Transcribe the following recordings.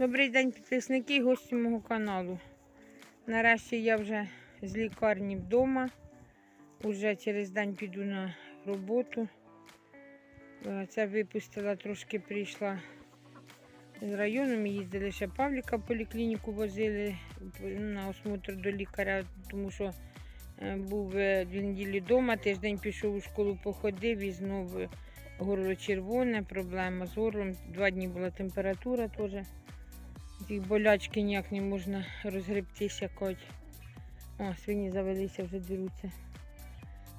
Добрий день, підписники і гості мого каналу. Нарешті я вже з лікарні вдома. Уже через день піду на роботу. Е, Це випустила, трошки прийшла з району. Ми їздили ще Павліка в поліклініку, возили на осмотр до лікаря, тому що е, був е, дві неділі вдома, тиждень пішов у школу, походив і знову горло червоне, проблема з горлом. Два дні була температура теж. Ці болячки ніяк не можна розгребтися коть. О, свині завелися, вже деруться.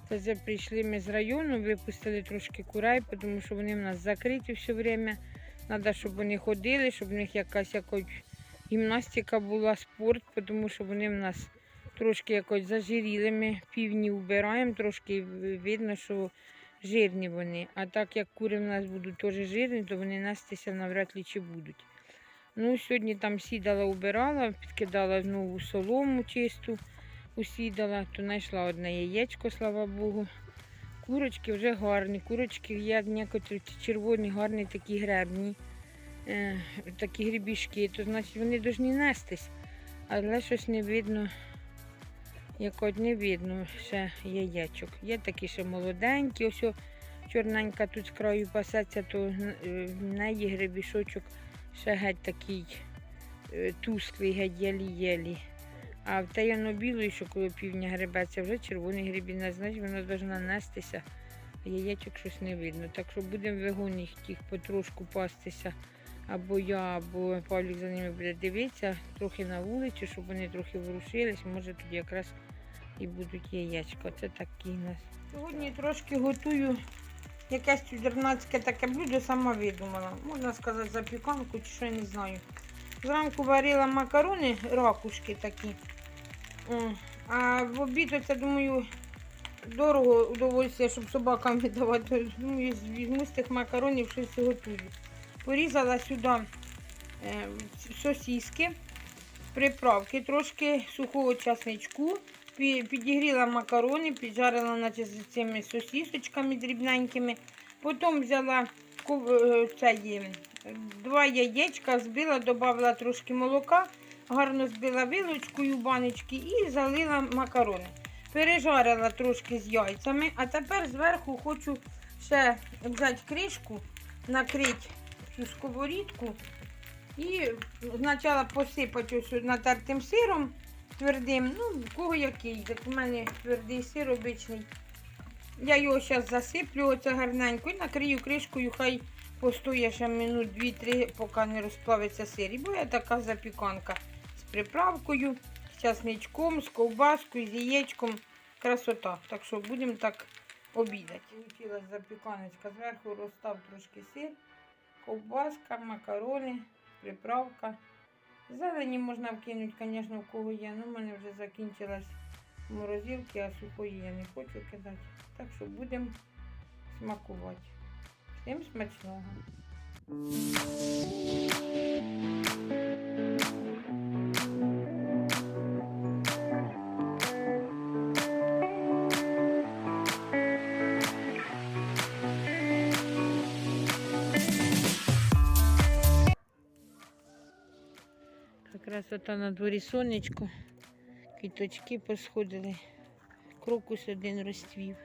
Та вже прийшли ми з району, випустили трошки курей, тому що вони в нас закриті все время. Треба, щоб вони ходили, щоб в них якась якось гімнастика була, спорт, тому що вони в нас трошки якось зажиріли. Ми півні вбираємо, трошки видно, що жирні вони. А так як кури в нас будуть теж жирні, то вони нестися навряд ли чи будуть. Ну, сьогодні там сідала, убирала, підкидала знову солому чисту, усідала, то знайшла одне яєчко, слава Богу. Курочки вже гарні. Курочки є некоторі червоні, гарні такі гребні, е, такі грібішки, то значить вони повинні нестись. Але щось не видно, якось не видно ще яєчок. Є такі ще молоденькі, ось чорненька тут з краю пасеться, то е, в неї гребішочок ще геть такий е, тусклий, геть єлі-єлі. А в те білий, що коли півня гребеться, вже червоний грибінець, значить воно повинно нестися. А яєчок щось не видно. Так що будемо вигони їх потрошку пастися. Або я, або Павлік за ними буде дивитися, трохи на вулиці, щоб вони трохи ворушились, може тоді якраз і будуть яєчка. Це такі у нас. Сьогодні трошки готую якесь чудернацьке таке блюдо, сама видумала. Можна сказати, запіканку чи що я не знаю. Зранку варила макарони, ракушки такі. А в обід оце, думаю, дорого удовольствие, щоб собакам віддавати. Думаю, візьму з тих макаронів щось готую. Порізала сюди е, сосиски, приправки, трошки сухого часничку, підігріла макарони, піджарила наче з цими сосисочками дрібненькими. Потім взяла е, цей, е, два яєчка, збила, додала трошки молока, гарно збила вилочкою баночки і залила макарони. Пережарила трошки з яйцями, а тепер зверху хочу ще взяти кришку, накрити цю сковорідку і спочатку посипати ось натертим сиром твердим. Ну, в кого який, як у мене твердий сир обичний. Я його зараз засиплю оце гарненько і накрию кришкою, хай постоє ще минут 2-3, поки не розплавиться сир. І буде така запіканка з приправкою, з часничком, з ковбаскою, з яєчком. Красота. Так що будемо так обідати. Получилась запіканочка. Зверху розстав трошки сир, ковбаска, макарони, приправка. Зелені можна вкинути, звісно, в кого є. Ну, в мене вже закінчилась морозилки, а сухої я не хочу кидати. Так що будемо смакувати. Всім смачного. Якраз ото на дворі сонечко, квіточки посходили, крокус один розцвів.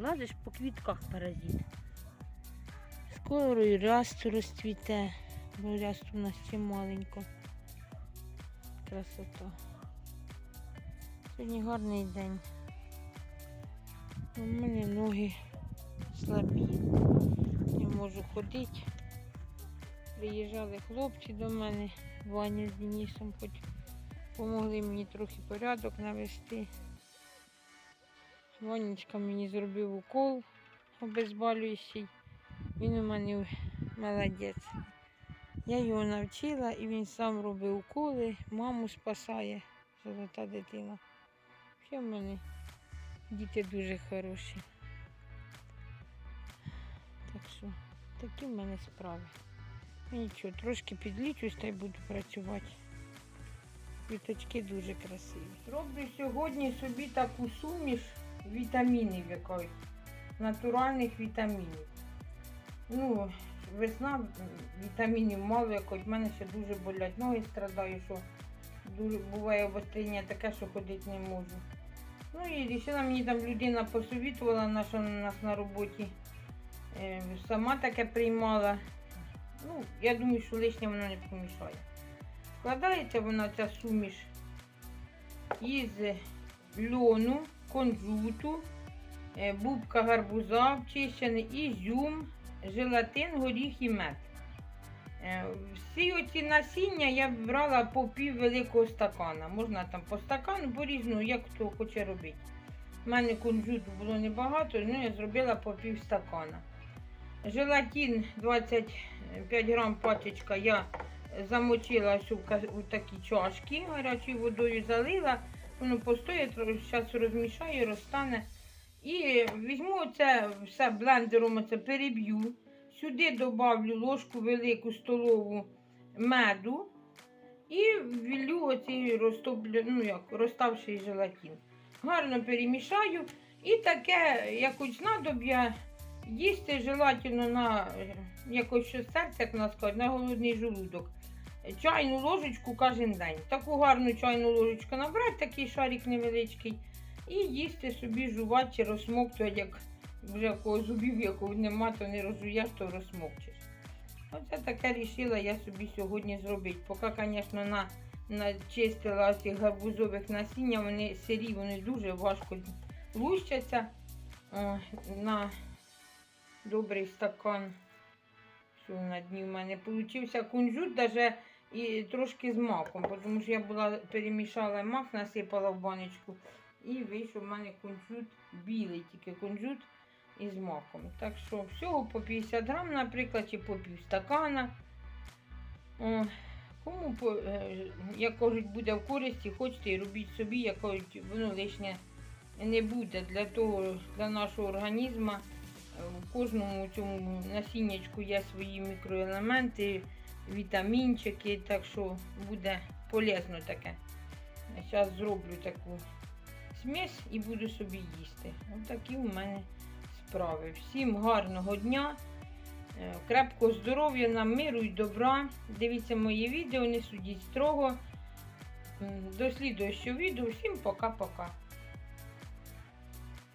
Лазиш по квітках паразит. Скоро і рясту розцвіте, бо рясту у нас ще маленько. Красота. Сьогодні гарний день. У мене ноги слабі. Не можу ходити. Приїжджали хлопці до мене, Ваня з Денисом, хоч допомогли мені трохи порядок навести. Ванечка мені зробив укол обезболюючий. Він у мене молодець. Я його навчила і він сам робив уколи, маму спасає, золота дитина. Ще в мене Діти дуже хороші. Так що такі в мене справи. Ну, Нічого, трошки підлічусь та й буду працювати. Квіточки дуже красиві. Роблю сьогодні собі таку суміш вітамінів якоїсь. Натуральних вітамінів. Ну, весна, вітамінів мало якось. В мене ще дуже болять ноги страдаю, що дуже буває обострення таке, що ходити не можу. Ну і рішила мені там людина посовітувала, наша у нас на роботі. Е, Сама таке приймала. Ну, я думаю, що лишнє воно не помішає. Складається вона ця суміш із льону, кунжуту, е, бубка гарбуза обчищений, ізюм, желатин, горіх і мед. Е, Всі оці насіння я брала по пів великого стакана. Можна там по стакану, по-різному, як хто хоче робити. У мене кунжуту було небагато, ну я зробила по пів стакана. Желатин 25 грам пачечка я замочила у такі чашки, гарячою водою залила, воно постоїть, зараз розмішаю, розтане. І візьму це все блендером це переб'ю. Сюди добавлю ложку велику столову меду і ввілю оцей розтоплю, ну як, розставший желатин. Гарно перемішаю. І таке якось знадоб'я їсти желательно на якось що серце, як нас кажуть, на голодний желудок. Чайну ложечку кожен день. Таку гарну чайну ложечку набрати, такий шарик невеличкий, і їсти собі жувати чи розсмоктувати, як вже в кого зубів якого нема, то не розжуєш, то розсмокчеш. Оце таке рішила я собі сьогодні зробити. Поки, звісно, на, начистила цих гарбузових насіння, вони сирі, вони дуже важко лущаться. О, на добрий стакан. Що на дні в мене получився кунжут, даже і трошки з маком, тому що я була перемішала мак, насипала в баночку. І вийшов в мене кунжут білий, тільки кунжут із маком. Так що всього по 50 грам, наприклад, чи по пів стакана. О, кому, е, як кажуть, буде в користі, хочете і робіть собі, як кажуть, воно лишнє не буде для того, для нашого організму. У кожному цьому насіннячку є свої мікроелементи, вітамінчики, так що буде полезно таке. Зараз зроблю таку смесь і буду собі їсти. Ось такі у мене справи. Всім гарного дня, е, крепкого здоров'я, нам миру і добра. Дивіться мої відео, не судіть строго. До слідуючого відео. Всім пока-пока.